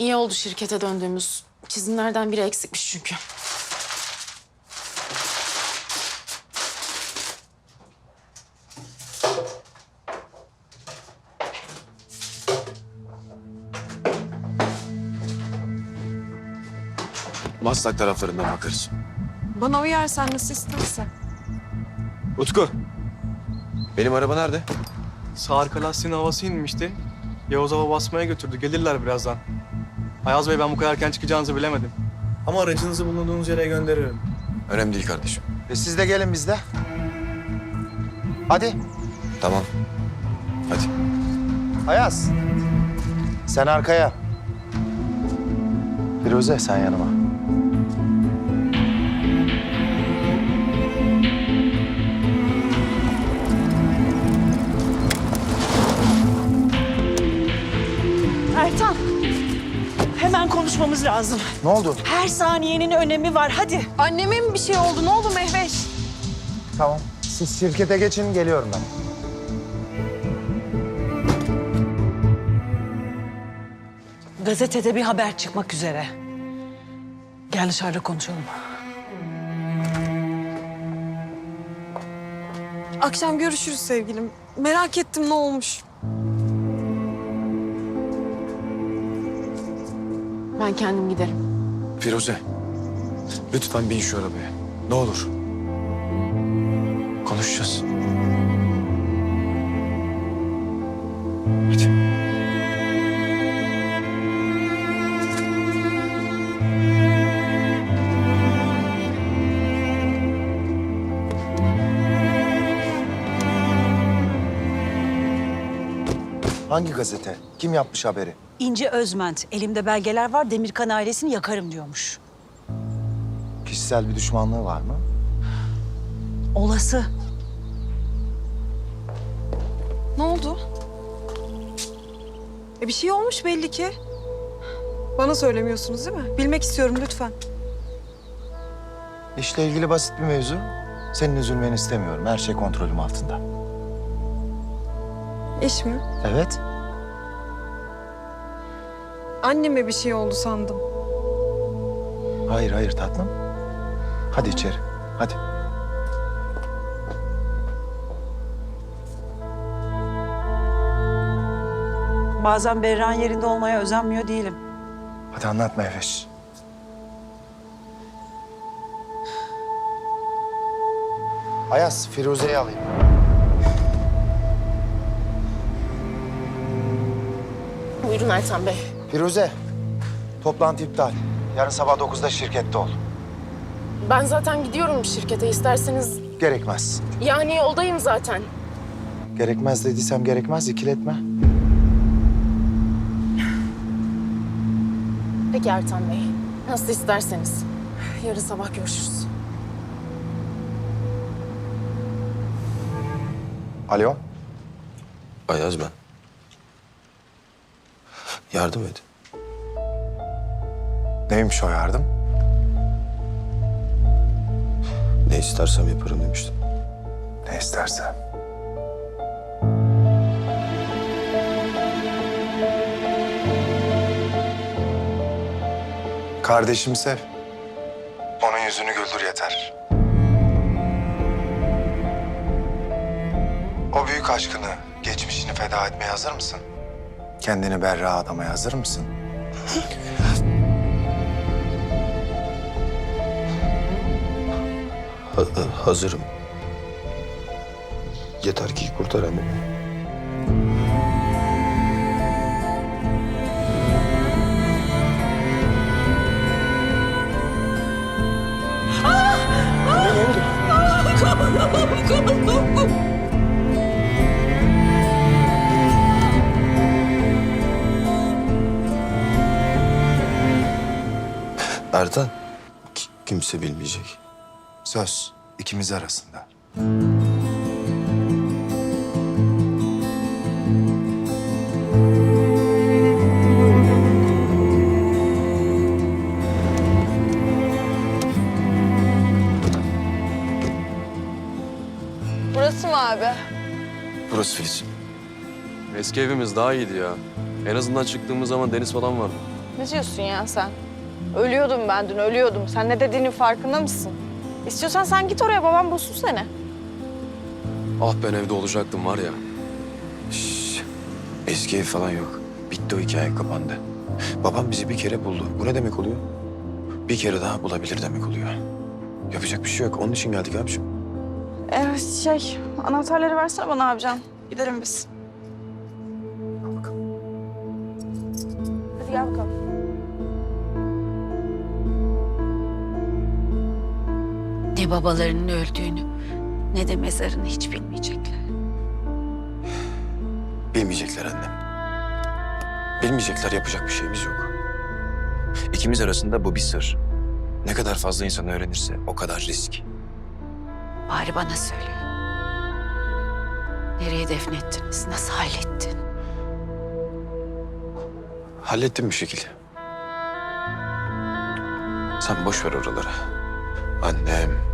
İyi oldu şirkete döndüğümüz. Çizimlerden biri eksikmiş çünkü. Maslak taraflarından bakarız. Bana uyar sen nasıl istersen. Utku. Benim araba nerede? Sağ arka lastiğin havası inmişti. Yavuz hava basmaya götürdü. Gelirler birazdan. Ayaz Bey ben bu kadar erken çıkacağınızı bilemedim. Ama aracınızı bulunduğunuz yere gönderiyorum. Önemli değil kardeşim. E siz de gelin bizde. Hadi. Tamam. Hadi. Ayaz. Sen arkaya. Firuze sen yanıma. Konuşmamız lazım. Ne oldu? Her saniyenin önemi var. Hadi. Anneme mi bir şey oldu? Ne oldu Mehveş? Tamam. Siz şirkete geçin geliyorum ben. Gazetede bir haber çıkmak üzere. Gel dışarıda konuşalım. Akşam görüşürüz sevgilim. Merak ettim ne olmuş. Ben kendim giderim. Firuze. Lütfen bin şu arabaya. Ne olur. Konuşacağız. Hadi. Hangi gazete? Kim yapmış haberi? İnce Özment, elimde belgeler var. Demirkan ailesini yakarım diyormuş. Kişisel bir düşmanlığı var mı? Olası. Ne oldu? E bir şey olmuş belli ki. Bana söylemiyorsunuz değil mi? Bilmek istiyorum lütfen. İşle ilgili basit bir mevzu. Senin üzülmeni istemiyorum. Her şey kontrolüm altında. İş mi? Evet. Anneme bir şey oldu sandım. Hayır hayır tatlım. Hadi içeri. Hadi. Bazen Berra'nın yerinde olmaya özenmiyor değilim. Hadi anlat Mehveş. Ayaz, Firuze'yi alayım. Buyurun Ertan Bey. Firuze, toplantı iptal. Yarın sabah 9'da şirkette ol. Ben zaten gidiyorum şirkete isterseniz. Gerekmez. Yani yoldayım zaten. Gerekmez dediysem gerekmez, ikiletme. Peki Ertan Bey. Nasıl isterseniz. Yarın sabah görüşürüz. Alo, Ayaz ben. Yardım et. neymiş o yardım? Ne istersem yaparım demiştim. Ne istersen. Kardeşimi sev. Onun yüzünü güldür yeter. O büyük aşkını, geçmişini feda etmeye hazır mısın? Kendini berra adamaya hazır mısın? Ha- ha- hazırım. Yeter ki kurtar annemi. Ertan, ki- kimse bilmeyecek. Söz ikimiz arasında. Burası mı abi? Burası Filiz. Eski evimiz daha iyiydi ya. En azından çıktığımız zaman deniz falan vardı. Ne diyorsun ya sen? Ölüyordum ben dün, ölüyordum. Sen ne dediğinin farkında mısın? İstiyorsan sen git oraya, babam bulsun seni. Ah ben evde olacaktım var ya. Şşş. Eski ev falan yok. Bitti o hikaye kapandı. Babam bizi bir kere buldu. Bu ne demek oluyor? Bir kere daha bulabilir demek oluyor. Yapacak bir şey yok. Onun için geldik abiciğim. Ee, şey, anahtarları versene bana abican. Gidelim biz. Hadi gel bakalım. Ne babalarının öldüğünü ne de mezarını hiç bilmeyecekler. Bilmeyecekler annem. Bilmeyecekler yapacak bir şeyimiz yok. İkimiz arasında bu bir sır. Ne kadar fazla insan öğrenirse o kadar risk. Bari bana söyle. Nereye defnettiniz? Nasıl hallettin? Hallettim bir şekilde. Sen boş ver oraları. Annem.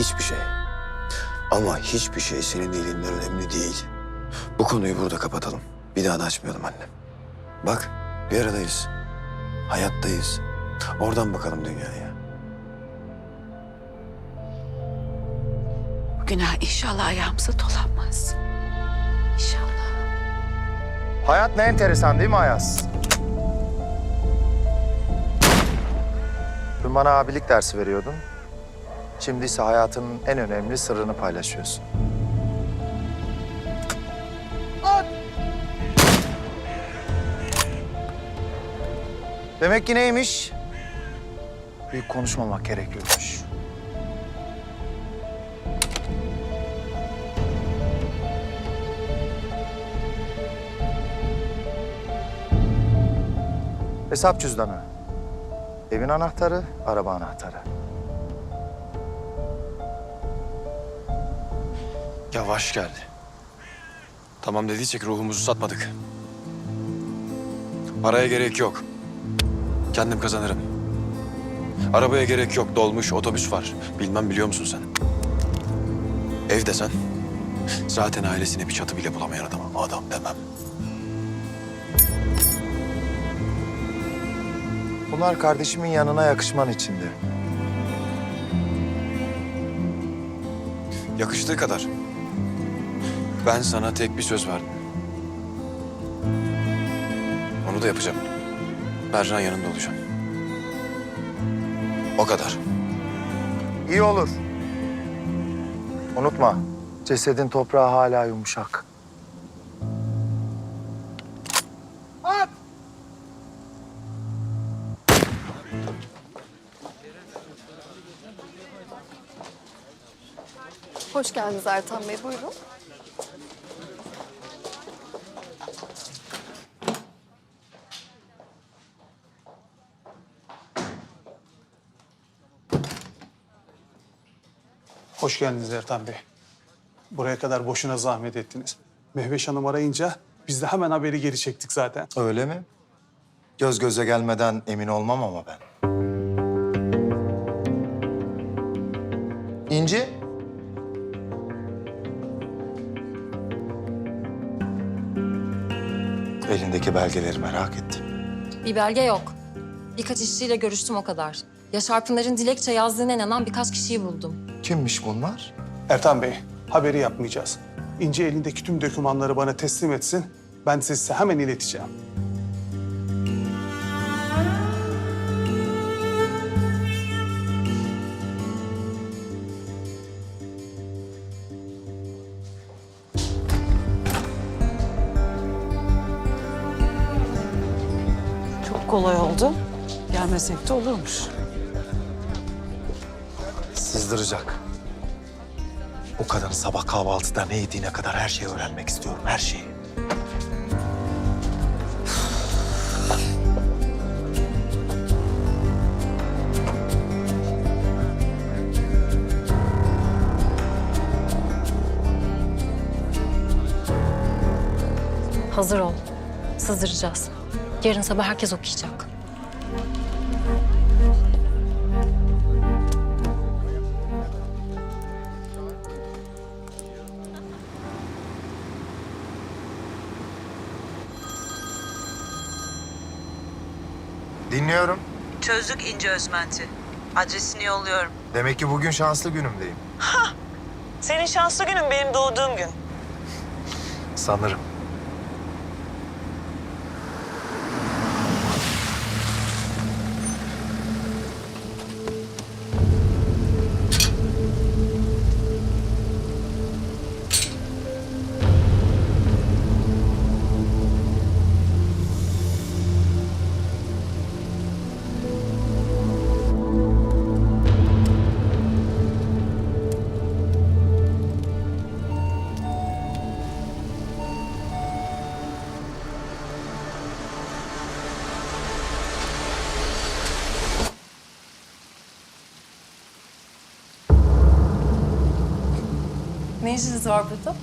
Hiçbir şey. Ama hiçbir şey senin elinden önemli değil. Bu konuyu burada kapatalım. Bir daha da açmayalım annem. Bak bir aradayız. Hayattayız. Oradan bakalım dünyaya. Bu günah inşallah ayağımıza dolanmaz. İnşallah. Hayat ne enteresan değil mi Ayaz? Dün bana abilik dersi veriyordun. Şimdi ise hayatının en önemli sırrını paylaşıyorsun. Demek ki neymiş? Büyük konuşmamak gerekiyormuş. Hesap cüzdanı. Evin anahtarı, araba anahtarı. Yavaş geldi. Tamam dediysek ruhumuzu satmadık. Paraya gerek yok. Kendim kazanırım. Arabaya gerek yok. Dolmuş, otobüs var. Bilmem biliyor musun sen? Ev desen. Zaten ailesine bir çatı bile bulamayan adamım. Adam demem. Bunlar kardeşimin yanına yakışman içindi. Yakıştığı kadar. Ben sana tek bir söz verdim. Onu da yapacağım. Berran yanında olacağım. O kadar. İyi olur. Unutma, cesedin toprağı hala yumuşak. Hoş geldiniz Ertan Bey, buyurun. Hoş geldiniz Ertan Bey. Buraya kadar boşuna zahmet ettiniz. Mehveş Hanım arayınca biz de hemen haberi geri çektik zaten. Öyle mi? Göz göze gelmeden emin olmam ama ben. İnci? Elindeki belgeleri merak ettim. Bir belge yok. Birkaç işçiyle görüştüm o kadar. Yaşar Pınar'ın dilekçe yazdığına inanan birkaç kişiyi buldum. Kimmiş bunlar? Ertan Bey, haberi yapmayacağız. İnce elindeki tüm dokümanları bana teslim etsin. Ben size hemen ileteceğim. Çok kolay oldu. Gelmesek de olurmuş. Sızdıracak. O kadın sabah kahvaltıda ne yediğine kadar her şeyi öğrenmek istiyorum, her şeyi. Hazır ol. Sızdıracağız. Yarın sabah herkes okuyacak. Çözdük İnce Özment'i. Adresini yolluyorum. Demek ki bugün şanslı günümdeyim. Senin şanslı günün benim doğduğum gün. Sanırım. Ne işiniz var burada?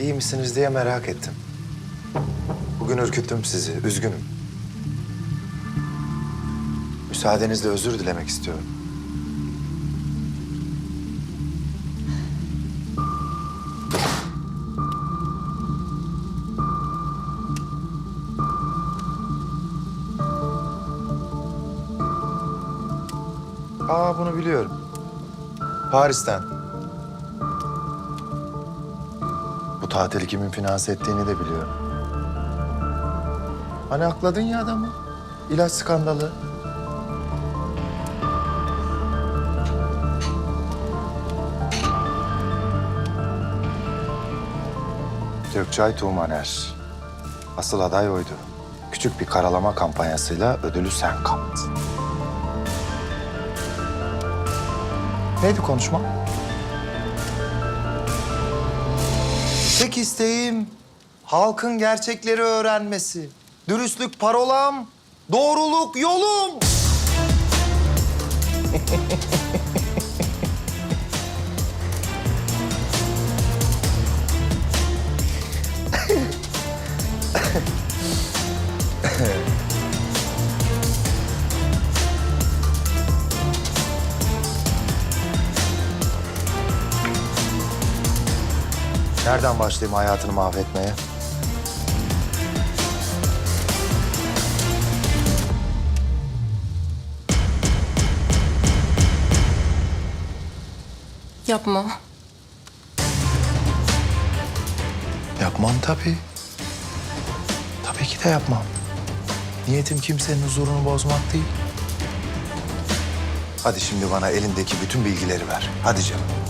İyi misiniz diye merak ettim. Bugün ürküttüm sizi, üzgünüm. Müsaadenizle özür dilemek istiyorum. Aa bunu biliyorum. Paris'ten. Tatili kimin finanse ettiğini de biliyorum. Hani akladın ya adamı? İlaç skandalı. Gökçay Tuğmaner. Asıl aday oydu. Küçük bir karalama kampanyasıyla ödülü sen kaptın. Neydi konuşma? Tek isteğim halkın gerçekleri öğrenmesi. Dürüstlük parolam, doğruluk yolum. Nereden başlayayım hayatını mahvetmeye? Yapma. Yapmam tabii. Tabii ki de yapmam. Niyetim kimsenin huzurunu bozmak değil. Hadi şimdi bana elindeki bütün bilgileri ver. Hadi canım.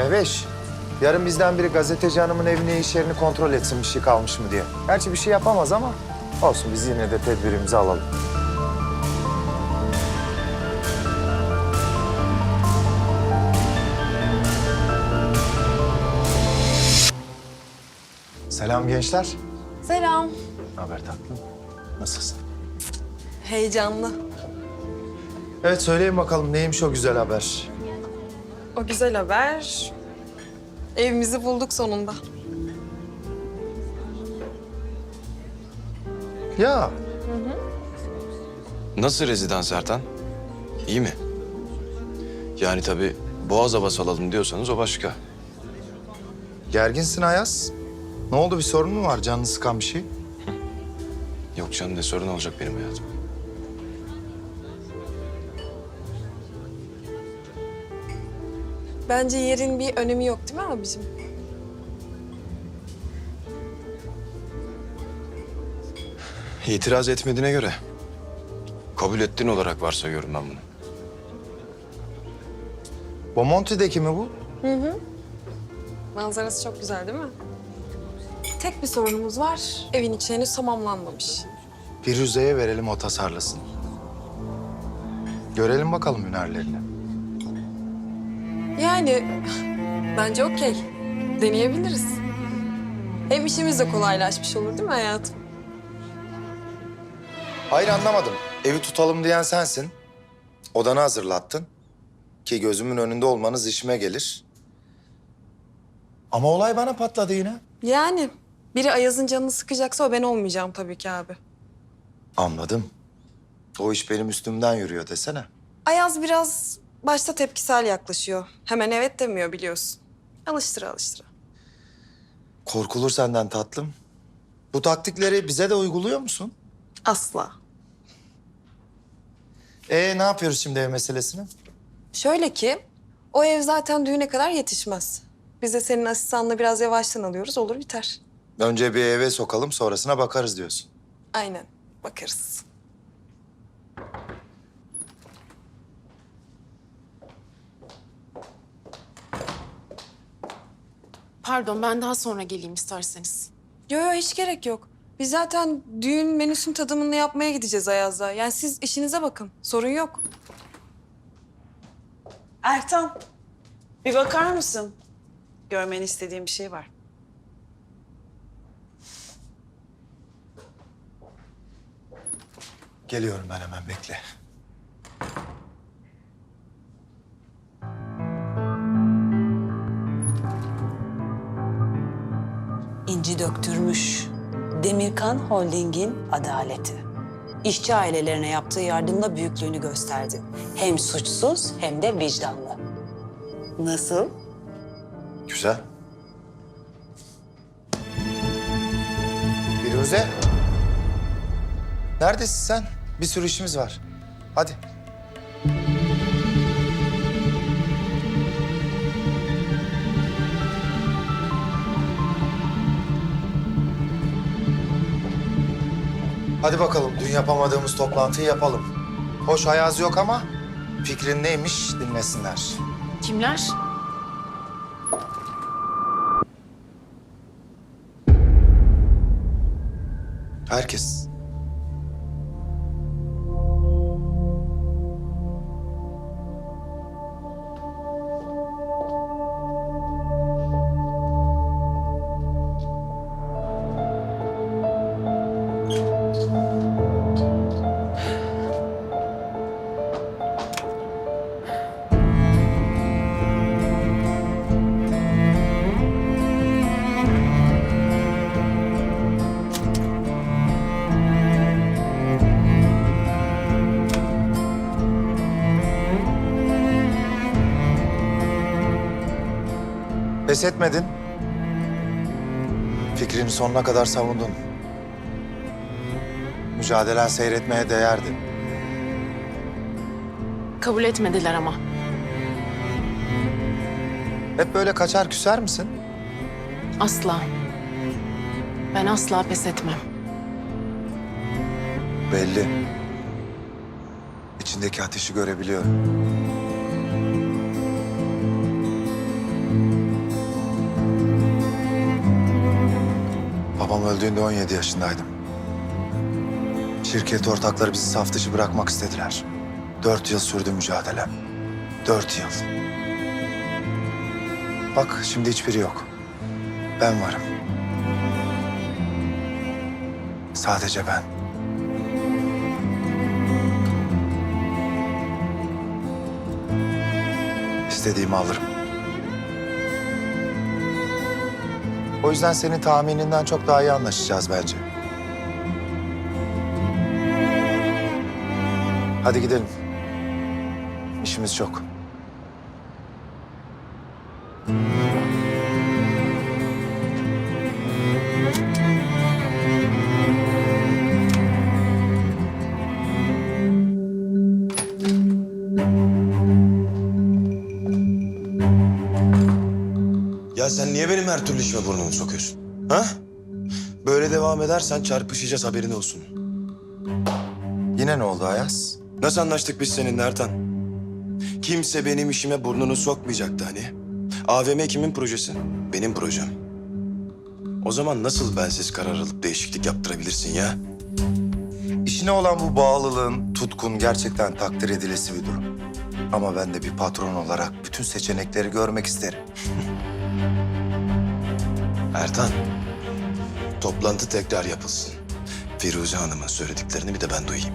Mehveş, yarın bizden biri gazeteci hanımın evini, iş yerini kontrol etsin bir şey kalmış mı diye. Gerçi bir şey yapamaz ama olsun biz yine de tedbirimizi alalım. Selam gençler. Selam. Ne haber tatlım? Nasılsın? Heyecanlı. Evet söyleyin bakalım neymiş o güzel haber? O güzel haber. Evimizi bulduk sonunda. Ya Nasıl rezidans Ertan? İyi mi? Yani tabii boğaza basalım diyorsanız o başka. gerginsin Ayaz. Ne oldu bir sorun mu var? Canını sıkan bir şey? Yok canım ne sorun olacak benim hayatım. Bence yerin bir önemi yok değil mi abicim? İtiraz etmediğine göre kabul ettiğin olarak varsayıyorum ben bunu. Bomonti'deki mi bu? Manzarası çok güzel değil mi? Tek bir sorunumuz var. Evin içi henüz tamamlanmamış. Firuze'ye verelim o tasarlasın. Görelim bakalım hünerlerini. Yani bence okey. Deneyebiliriz. Hem işimiz de kolaylaşmış olur değil mi hayatım? Hayır anlamadım. Evi tutalım diyen sensin. Odanı hazırlattın. Ki gözümün önünde olmanız işime gelir. Ama olay bana patladı yine. Yani biri Ayaz'ın canını sıkacaksa o ben olmayacağım tabii ki abi. Anladım. O iş benim üstümden yürüyor desene. Ayaz biraz başta tepkisel yaklaşıyor. Hemen evet demiyor biliyorsun. Alıştıra alıştıra. Korkulur senden tatlım. Bu taktikleri bize de uyguluyor musun? Asla. Ee ne yapıyoruz şimdi ev meselesini? Şöyle ki o ev zaten düğüne kadar yetişmez. Biz de senin asistanla biraz yavaştan alıyoruz olur biter. Önce bir eve sokalım sonrasına bakarız diyorsun. Aynen bakarız. Pardon ben daha sonra geleyim isterseniz. Yo yo hiç gerek yok. Biz zaten düğün menüsün tadımını yapmaya gideceğiz Ayaz'la. Yani siz işinize bakın. Sorun yok. Ertan, bir bakar mısın? Görmeni istediğim bir şey var. Geliyorum ben hemen bekle. Döktürmüş. Demirkan Holding'in adaleti. İşçi ailelerine yaptığı yardımla büyüklüğünü gösterdi. Hem suçsuz hem de vicdanlı. Nasıl? Güzel. Firuze. Neredesin sen? Bir sürü işimiz var. Hadi. Hadi bakalım dün yapamadığımız toplantıyı yapalım. Hoş Ayaz yok ama fikrin neymiş dinlesinler. Kimler? Herkes. Pes etmedin. Fikrini sonuna kadar savundun. Mücadelen seyretmeye değerdi. Kabul etmediler ama. Hep böyle kaçar küser misin? Asla. Ben asla pes etmem. Belli. İçindeki ateşi görebiliyorum. Babam öldüğünde 17 yaşındaydım. Şirket ortakları bizi saf dışı bırakmak istediler. Dört yıl sürdü mücadelem. Dört yıl. Bak şimdi hiçbiri yok. Ben varım. Sadece ben. İstediğimi alırım. O yüzden senin tahmininden çok daha iyi anlaşacağız bence. Hadi gidelim. İşimiz çok. Her türlü işime burnumu sokuyorsun? Ha? Böyle devam edersen çarpışacağız haberin olsun. Yine ne oldu Ayaz? Nasıl anlaştık biz seninle Ertan? Kimse benim işime burnunu sokmayacaktı hani. AVM kimin projesi? Benim projem. O zaman nasıl bensiz karar alıp değişiklik yaptırabilirsin ya? İşine olan bu bağlılığın, tutkun gerçekten takdir edilesi bir durum. Ama ben de bir patron olarak bütün seçenekleri görmek isterim. Ertan, toplantı tekrar yapılsın. Firuze Hanım'ın söylediklerini bir de ben duyayım.